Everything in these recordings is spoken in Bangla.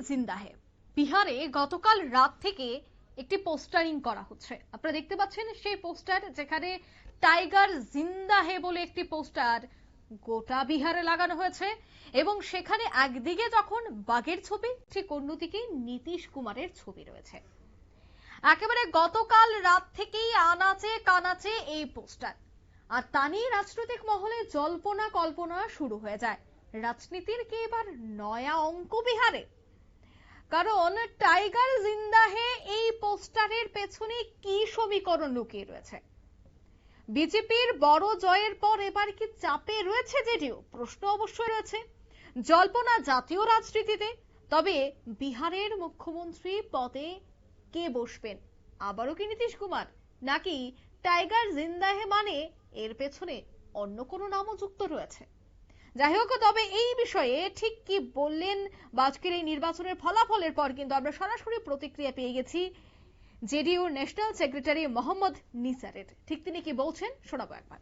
জিন্দাহে বিহারে গতকাল রাত থেকে একটি পোস্টারিং করা হচ্ছে। আপনারা দেখতে পাচ্ছেন সেই পোস্টার যেখানে টাইগার জিন্দাহে বলে একটি পোস্টার গোটা বিহারে লাগানো হয়েছে এবং সেখানে একদিকে যখন বাঘের ছবি, ঠিক অন্যদিকে নীতিশ কুমারের ছবি রয়েছে। একেবারে গতকাল রাত থেকেই আনাচে কানাচে এই পোস্টার। আর তা রাজনৈতিক মহলে জল্পনা কল্পনা শুরু হয়ে যায়। রাজনীতির কি এবার নয়া অঙ্ক বিহারে? কারণ টাইগার জিন্দা হে এই পোস্টারের পেছনে কি সমীকরণ লুকিয়ে রয়েছে? বিজেপির বড় জয়ের পর এবার কি চাপে রয়েছে জেডিও প্রশ্ন অবশ্যই রয়েছে। জল্পনা জাতীয় রাজনীতিতে, তবে বিহারের মুখ্যমন্ত্রী পদে কে বসবেন? আবারও কি নীতিশ কুমার? নাকি টাইগার জিন্দাহে মানে এর পেছনে অন্য কোনো নামও যুক্ত রয়েছে? যাই হোক তবে এই বিষয়ে ঠিক কি বললেন বা আজকের এই নির্বাচনের ফলাফলের পর কিন্তু আমরা সরাসরি প্রতিক্রিয়া পেয়ে গেছি জেডিইউ ন্যাশনাল সেক্রেটারি মোহাম্মদ নিসারের ঠিক তিনি কি বলছেন শোনাবো একবার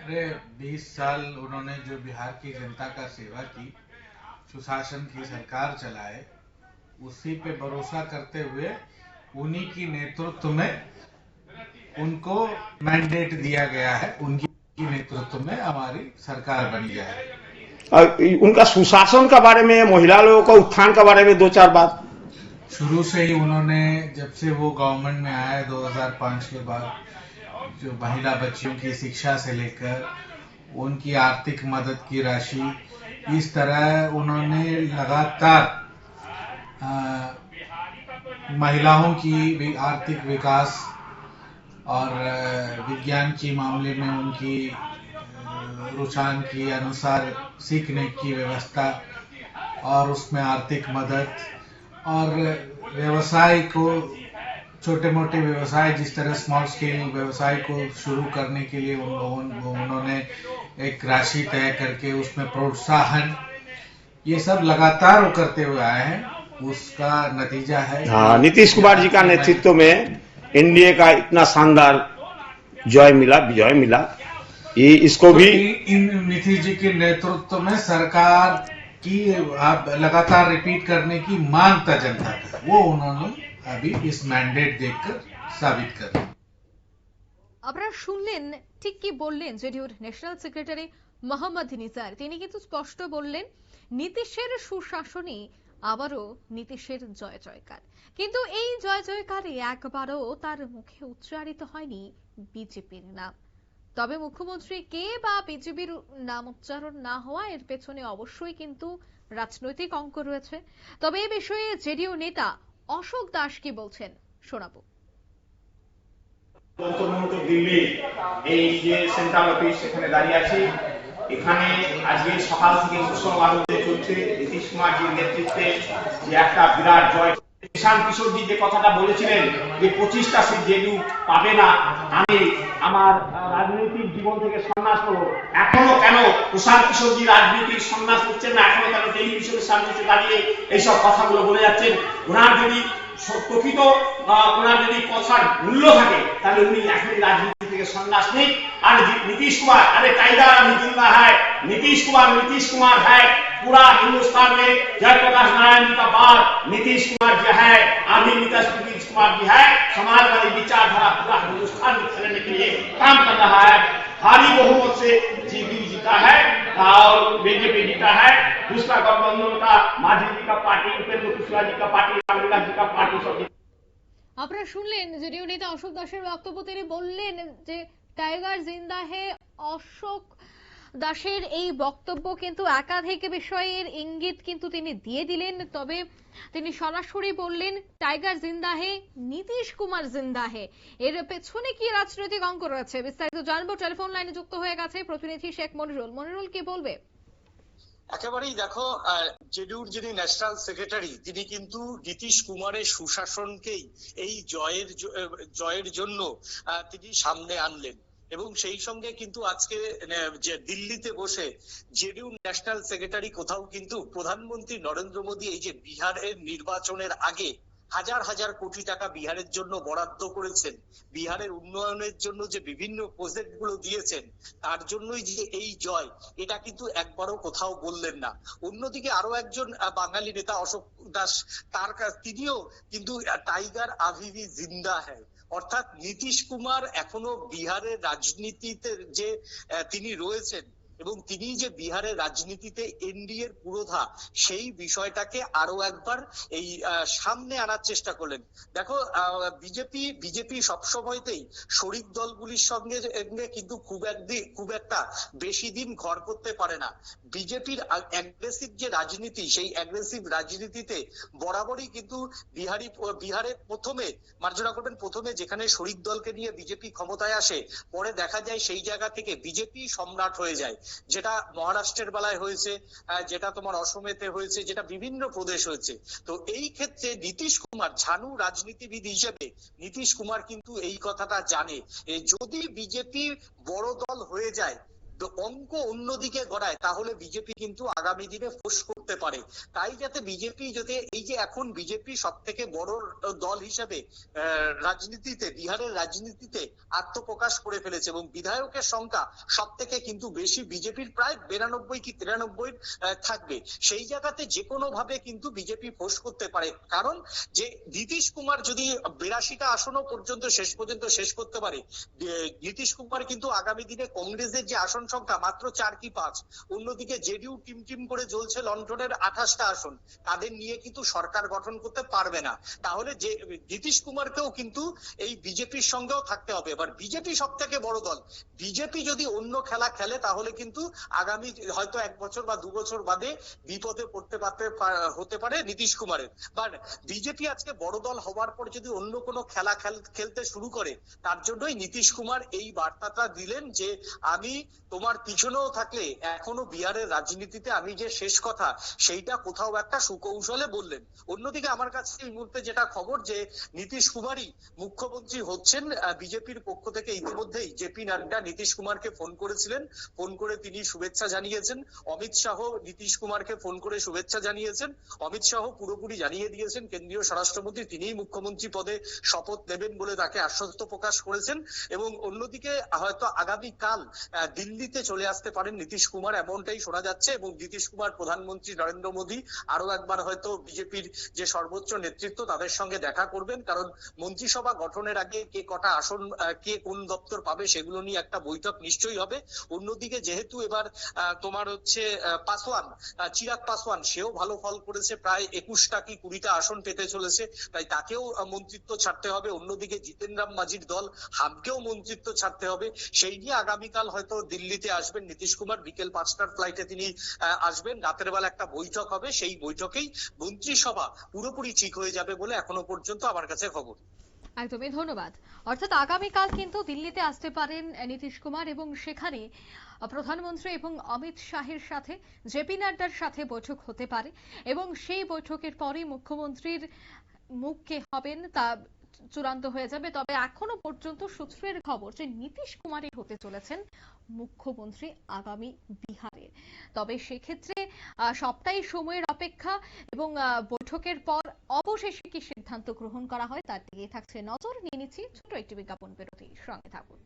अरे 20 साल उन्होंने जो बिहार की जनता का सेवा की सुशासन की सरकार चलाए उसी पे भरोसा करते हुए उन्हीं की नेतृत्व में उनको मैंडेट दिया गया है उनकी नेतृत्व में हमारी सरकार बनी जाए। और उनका सुशासन के बारे में महिला लोगों का उत्थान के बारे में दो चार बात। शुरू से ही उन्होंने जब से वो गवर्नमेंट में आए 2005 के बाद जो महिला बच्चियों की शिक्षा से लेकर उनकी आर्थिक मदद की राशि इस तरह उन्होंने लगातार महिलाओं की आर्थिक विकास और विज्ञान के मामले में उनकी रुझान के अनुसार सीखने की व्यवस्था और उसमें आर्थिक मदद और व्यवसाय को छोटे मोटे व्यवसाय जिस तरह स्मॉल स्केल व्यवसाय को शुरू करने के लिए उन लोगों उन्होंने एक राशि तय करके उसमें प्रोत्साहन ये सब लगातार वो करते हुए आए हैं। उसका नतीजा है हाँ नीतीश कुमार जी का नेतृत्व में एनडीए का इतना शानदार जय मिला विजय मिला ये इसको भी इन नीतीश जी के नेतृत्व में सरकार की आप लगातार रिपीट करने की मांग था जनता का वो उन्होंने अभी इस मैंडेट देकर साबित कर दिया আপনারা শুনলেন ঠিক কি বললেন জেডিউর ন্যাশনাল সেক্রেটারি মোহাম্মদ নিসার তিনি কিন্তু স্পষ্ট বললেন নীতিশের সুশাসনে আবারও নীতিশের জয় জয়কার। কিন্তু এই জয় জয়কারে একবারও তার মুখে উচ্চারিত হয়নি বিজেপির নাম। তবে মুখ্যমন্ত্রী কে বা বিজেপির নাম উচ্চারণ না হওয়া এর পেছনে অবশ্যই কিন্তু রাজনৈতিক অঙ্ক রয়েছে। তবে এ বিষয়ে জেডিও নেতা অশোক দাস কি বলছেন শোনাবো। দিল্লি এই যে সেন্ট্রাল অফিস সেখানে দাঁড়িয়ে আছি। এখানে আজকে সকাল থেকে উৎসব আনন্দে চলছে। নীতিশ কুমারজির নেতৃত্বে যে একটা বিরাট জয়। কিষান কিশোরজি যে কথাটা বলেছিলেন যে পঁচিশটা সিট জেডিউ পাবে না, আমি আমার রাজনৈতিক জীবন থেকে সন্ন্যাস করব এখনও কেন প্রশান্ত কিশোরজি রাজনীতির সন্ন্যাস নিচ্ছেন না? এখনও কেন টেলিভিশনের সামনে এসে দাঁড়িয়ে এইসব কথাগুলো বলে যাচ্ছেন? ওনার যদি প্রকৃত ওনার যদি কথার মূল্য থাকে, তাহলে উনি এখনই রাজনীতি के संज्ञा और नीतीश कुमार अरे कायदा नितिन है नीतीश कुमार नीतीश कुमार है पूरा हिंदुस्तान में जयप्रकाश नारायण का बाद नीतीश कुमार जो है आदि नीतीश नीतीश कुमार जी है समाजवादी विचारधारा पूरा हिंदुस्तान में फैलने के लिए काम कर रहा है भारी बहुमत से जीबी जीता है और बीजेपी जीता है दूसरा गठबंधन का माझी जी का पार्टी उपेंद्र कुशवाहा जी का पार्टी रामविलास जी का पार्टी सब আপনারা শুনলেন যদিও নেতা অশোক দাসের বক্তব্য, তিনি বললেন যে টাইগার জিন্দাহে অশোক দাসের এই বক্তব্য কিন্তু একাধিক বিষয়ের ইঙ্গিত কিন্তু তিনি দিয়ে দিলেন। তবে তিনি সরাসরি বললেন, টাইগার জিন্দা হে নীতিশ কুমার জিন্দাহে। এর পেছনে কি রাজনৈতিক অঙ্ক রয়েছে? বিস্তারিত জানব। টেলিফোন লাইনে যুক্ত হয়ে গেছে প্রতিনিধি শেখ মনিরুল। মনিরুল, কি বলবে? একেবারেই দেখো জেডিউর যিনি ন্যাশনাল সেক্রেটারি তিনি কিন্তু নীতিশ কুমারের সুশাসনকেই এই জয়ের জয়ের জন্য তিনি সামনে আনলেন। এবং সেই সঙ্গে কিন্তু আজকে যে দিল্লিতে বসে জেডিউ ন্যাশনাল সেক্রেটারি কোথাও কিন্তু প্রধানমন্ত্রী নরেন্দ্র মোদী এই যে বিহারের নির্বাচনের আগে হাজার হাজার কোটি টাকা বিহারের জন্য বরাদ্দ করেছেন। বিহারের উন্নয়নের জন্য যে বিভিন্ন প্রজেক্টগুলো দিয়েছেন, তার জন্যই যে এই জয়, এটা কিন্তু একবারও কোথাও বললেন না। অন্যদিকে আরও একজন বাঙালি নেতা অশোক দাস, তার কাছ, তিনিও কিন্তু টাইগার আভিভি জিন্দা হ্যায়। অর্থাৎ নীতিশ কুমার এখনও বিহারের রাজনীতিতে যে তিনি রয়েছেন এবং তিনি যে বিহারের রাজনীতিতে এনডিএর পুরোধা, সেই বিষয়টাকে আরও একবার এই সামনে আনার চেষ্টা করলেন। দেখো বিজেপি বিজেপি সবসময়তেই শরিক দলগুলির সঙ্গে কিন্তু খুব একদিন খুব একটা বেশি দিন ঘর করতে পারে না। বিজেপির অ্যাগ্রেসিভ যে রাজনীতি, সেই অ্যাগ্রেসিভ রাজনীতিতে বরাবরই কিন্তু বিহারি বিহারে প্রথমে, মার্জনা করবেন, প্রথমে যেখানে শরিক দলকে নিয়ে বিজেপি ক্ষমতায় আসে, পরে দেখা যায় সেই জায়গা থেকে বিজেপি সম্রাট হয়ে যায়। যেটা মহারাষ্ট্রের বেলায় হয়েছে যেটা তোমার অসমেতে হয়েছে, যেটা বিভিন্ন প্রদেশ হয়েছে। তো এই ক্ষেত্রে নীতিশ কুমার, ঝানু রাজনীতিবিদ হিসেবে নীতিশ কুমার কিন্তু এই কথাটা জানে। যদি বিজেপি বড় দল হয়ে যায় অঙ্ক অন্যদিকে গড়ায়, তাহলে বিজেপি কিন্তু আগামী দিনে ফোর্স করতে পারে। তাই যাতে বিজেপি যাতে এই যে এখন বিজেপি সব থেকে বড় দল হিসেবে রাজনীতিতে, বিহারের রাজনীতিতে আত্মপ্রকাশ করে ফেলেছে এবং বিধায়কের সংখ্যা সব থেকে কিন্তু বেশি বিজেপির প্রায় বিরানব্বই কি তিরানব্বই থাকবে। সেই জায়গাতে যে কোনো ভাবে কিন্তু বিজেপি ফোস করতে পারে। কারণ যে নীতিশ কুমার যদি বিরাশিটা আসনও পর্যন্ত শেষ পর্যন্ত শেষ করতে পারে নীতিশ কুমার কিন্তু আগামী দিনে কংগ্রেসের যে আসন সংখ্যা মাত্র চার কি পাঁচ। অন্যদিকে জেডিইউ টিম টিম করে জ্বলছে লন্ডনের আঠাশটা আসন। তাদের নিয়ে কিন্তু সরকার গঠন করতে পারবে না। তাহলে যে, নীতিশ কুমারকেও কিন্তু এই বিজেপির সঙ্গেও থাকতে হবে। এবার বিজেপি সব থেকে বড় দল। বিজেপি যদি অন্য খেলা খেলে, তাহলে কিন্তু আগামী হয়তো এক বছর বা দু বছর বাদে বিপদে পড়তে পারতে হতে পারে নীতিশ কুমারের। বাট বিজেপি আজকে বড় দল হওয়ার পর যদি অন্য কোনো খেল- খেলতে শুরু করে, তার জন্যই নীতিশ কুমার এই বার্তাটা দিলেন যে, আমি তোমার পিছনেও থাকলে এখনও বিহারের রাজনীতিতে আমি যে শেষ কথা, সেইটা কোথাও একটা সুকৌশলে বললেন। অন্যদিকে আমার কাছে এই মুহূর্তে যেটা খবর যে নীতিশ কুমারই মুখ্যমন্ত্রী হচ্ছেন বিজেপির পক্ষ থেকে ইতিমধ্যেই জেপি নাড্ডা নীতিশ কুমারকে ফোন করেছিলেন। ফোন করে তিনি শুভেচ্ছা জানিয়েছেন। অমিত শাহ নীতিশ কুমারকে ফোন করে শুভেচ্ছা জানিয়েছেন। অমিত শাহ পুরোপুরি জানিয়ে দিয়েছেন, কেন্দ্রীয় স্বরাষ্ট্রমন্ত্রী তিনিই মুখ্যমন্ত্রী পদে শপথ নেবেন বলে তাকে আশ্বস্ত প্রকাশ করেছেন। এবং অন্যদিকে হয়তো আগামী কাল দিল্লিতে চলে আসতে পারেন নীতিশ কুমার, এমনটাই শোনা যাচ্ছে। এবং নীতিশ কুমার, প্রধানমন্ত্রী নরেন্দ্র মোদী আরও একবার হয়তো বিজেপির যে সর্বোচ্চ নেতৃত্ব তাদের সঙ্গে দেখা করবেন। কারণ মন্ত্রিসভা গঠনের আগে কে কটা আসন কে কোন দপ্তর পাবে সেগুলো নিয়ে একটা বৈঠক নিশ্চয়ই হবে। অন্যদিকে যেহেতু এবার তোমার হচ্ছে পাসওয়ান চিরাগ পাসওয়ান সেও ভালো ফল করেছে। প্রায় একুশটা কি কুড়িটা আসন পেতে চলেছে। তাই তাকেও মন্ত্রিত্ব ছাড়তে হবে। অন্যদিকে জিতেন রাম মাঝির দল হামকেও মন্ত্রিত্ব ছাড়তে হবে। সেই নিয়ে আগামীকাল হয়তো দিল্লিতে আসবেন নীতিশ কুমার, বিকেল পাঁচটার ফ্লাইটে তিনি আসবেন। রাতের বেলা একটা বৈঠক হবে, সেই বৈঠকেই মন্ত্রিসভা পুরোপুরি ঠিক হয়ে যাবে বলে এখনও পর্যন্ত আমার কাছে খবর। একদমই, ধন্যবাদ। অর্থাৎ আগামীকাল কিন্তু দিল্লিতে আসতে পারেন নীতিশ কুমার এবং সেখানে প্রধানমন্ত্রী এবং অমিত শাহের সাথে জেপি নাড্ডার সাথে বৈঠক হতে পারে এবং সেই বৈঠকের পরে মুখ্যমন্ত্রীর মুখ কে হবেন তা চূড়ান্ত হয়ে যাবে। তবে এখনও পর্যন্ত সূত্রের খবর যে নীতিশ কুমারই হতে চলেছেন মুখ্যমন্ত্রী আগামী বিহারে। তবে সেক্ষেত্রে সবটাই সময়ের অপেক্ষা এবং বৈঠকের পর অবশেষে কি সিদ্ধান্ত গ্রহণ করা হয় তার দিকে থাকছে নজর। নিয়ে নিচ্ছি ছোট একটি বিজ্ঞাপন বিরতির সঙ্গে থাকুন।